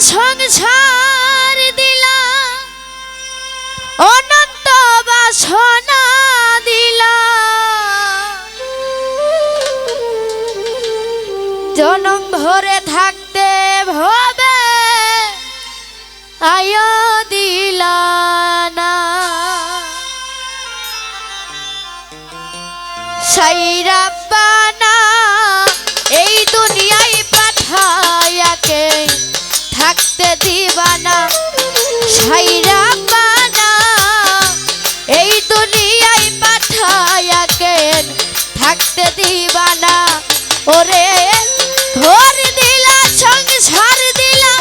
সংসার দিলা অনন্ত বাসনা দিলা। জনম ভরে থাকতে ভবে আয় দিলা না। সাইরাব্বানা থাকতে দিবানা সাইরাব্বানা এই দুনিয়ায় পাঠায়াকে থাকতে দিবানা? ওরে ঘর দিলা, সংসার দিলা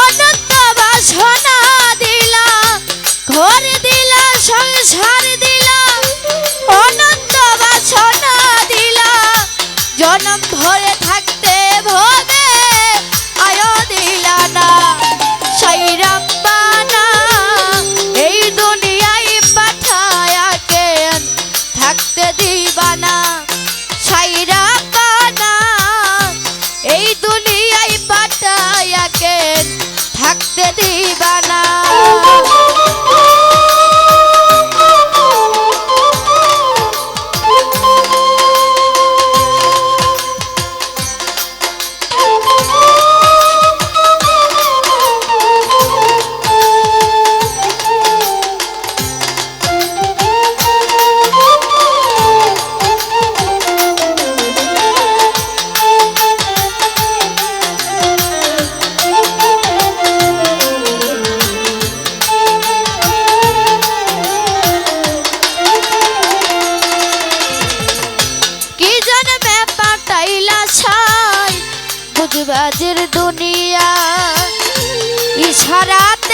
অনন্ত বাসনা দিলা। ঘর দিলা, সংসার দিলা অনন্ত বাসনা দিলা। জনম থাকতে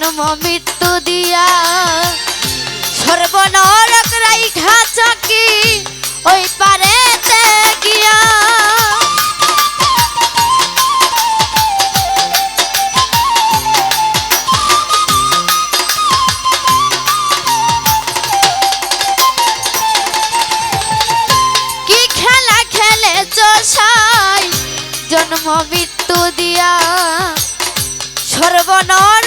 জন্ম মৃত্যু দিয়া। সর্বনরক রাইখা চকি ওই পারেতে গিয়া। কি খেলা খেলেছ সাই? জন্ম মৃত্যু দিয়া। সর্বনরক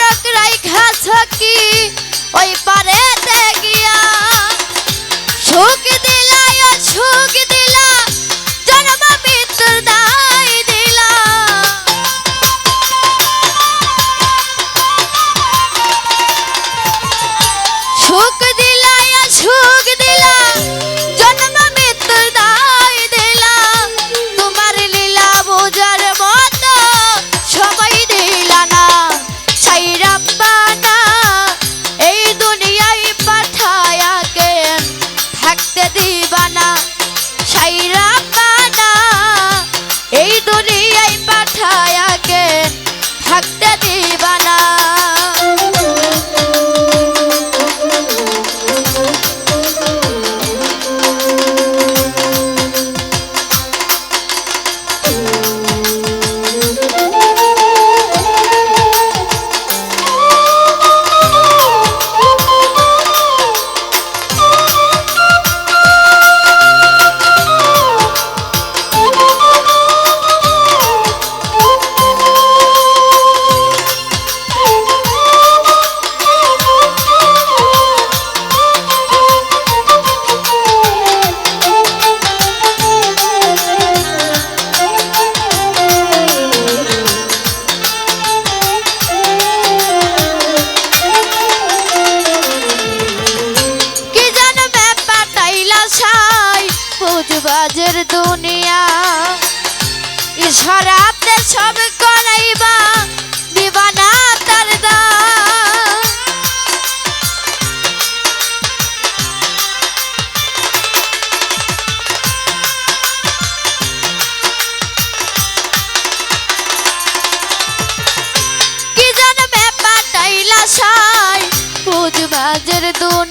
বলিয়াই পাঠায় ইশারাতে সব করাইবা দিবানা তার কি জানবে পাটাইলা সাই বুঝবাজের দুনিয়া ইশারাতে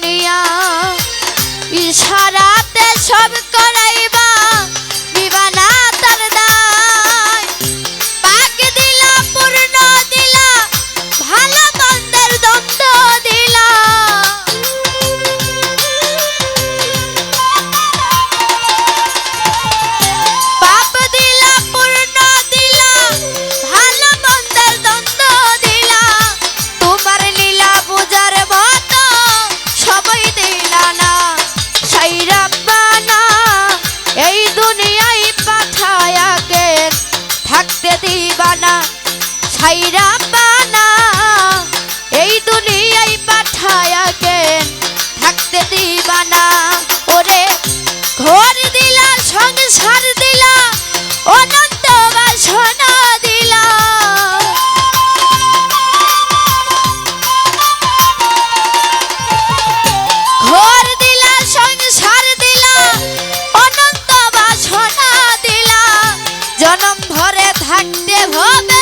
দিবানা সাইরা পানা এই দুনিয়ায় পাঠায় কেন থাকতে দিবানা? ওরে ঘর দিলা, সংসার দিলা অনন্ত ¡Otra!